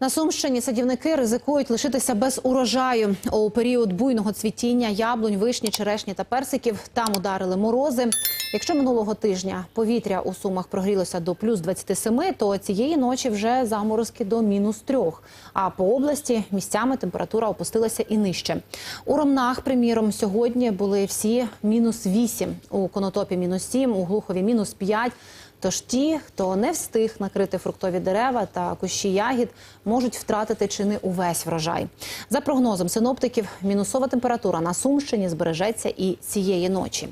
На Сумщині садівники ризикують лишитися без урожаю. У період буйного цвітіння яблунь, вишні, черешні та персиків там ударили морози. Якщо минулого тижня повітря у Сумах прогрілося до плюс 27, то цієї ночі вже заморозки до мінус 3. А по області місцями температура опустилася і нижче. У Ромнах, приміром, сьогодні були всі мінус 8, у Конотопі мінус 7, у Глухові мінус 5. Тож ті, хто не встиг накрити фруктові дерева та кущі ягід, можуть втратити чи не увесь врожай. За прогнозом синоптиків, мінусова температура на Сумщині збережеться і цієї ночі.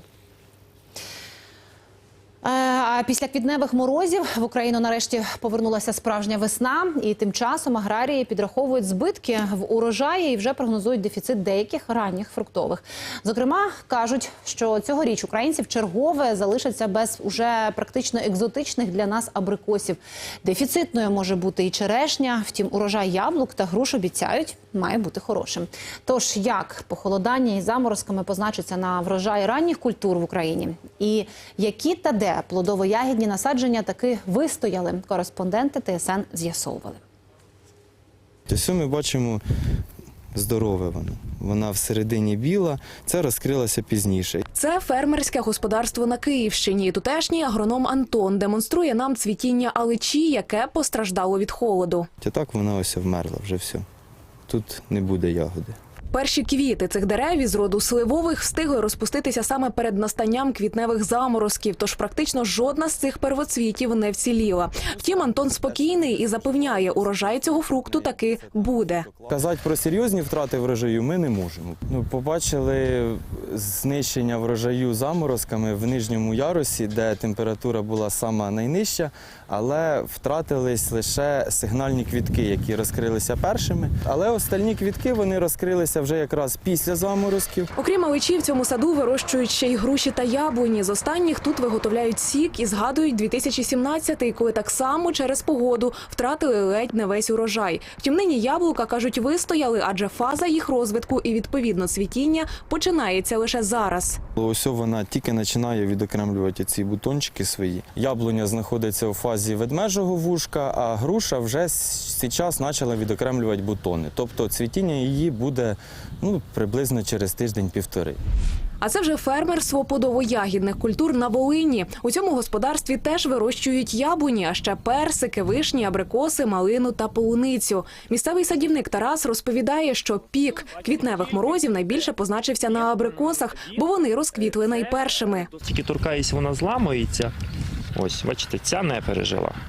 Після квітневих морозів в Україну нарешті повернулася справжня весна, і тим часом аграрії підраховують збитки в урожаї і вже прогнозують дефіцит деяких ранніх фруктових. Зокрема, кажуть, що цьогоріч українці в чергове залишаться без уже практично екзотичних для нас абрикосів. Дефіцитною може бути і черешня. Втім, урожай яблук та груш обіцяють має бути хорошим. Тож як похолодання і заморозками позначиться на врожаї ранніх культур в Україні, і які та де плодово-ягідні насадження таки вистояли, кореспонденти ТСН з'ясовували. Ось ми бачимо здорове воно. Вона всередині біла, це розкрилося пізніше. Це фермерське господарство на Київщині. Тутешній агроном Антон демонструє нам цвітіння аличі, яке постраждало від холоду. А так вона ось вмерла вже все. Тут не буде ягоди. Перші квіти цих дерев із роду сливових встигли розпуститися саме перед настанням квітневих заморозків, тож практично жодна з цих первоцвітів не вціліла. Втім, Антон спокійний і запевняє, урожай цього фрукту таки буде. Казати про серйозні втрати врожаю ми не можемо. Ну, побачили знищення врожаю заморозками в нижньому ярусі, де температура була сама найнижча, але втратились лише сигнальні квітки, які розкрилися першими. Але остальні квітки вони розкрилися вже якраз після заморозків. Окрім аличі, в цьому саду вирощують ще й груші та яблуні. З останніх тут виготовляють сік і згадують 2017-й, коли так само через погоду втратили ледь не весь урожай. Втім, нині яблука кажуть, вистояли, адже фаза їх розвитку і відповідно цвітіння починається лише зараз. Ось вона тільки починає відокремлювати ці бутончики свої. Яблуня знаходиться у фазі ведмежого вушка, а груша вже зараз почала відокремлювати бутони. Тобто цвітіння її буде ну, приблизно через тиждень-півтори. А це вже фермерство плодово-ягідних культур на Волині. У цьому господарстві теж вирощують яблуні, а ще персики, вишні, абрикоси, малину та полуницю. Місцевий садівник Тарас розповідає, що пік квітневих морозів найбільше позначився на абрикосах, бо вони розквітли найпершими. Тільки торкаюсь, вона зламується. Ось, бачите, ця не пережила.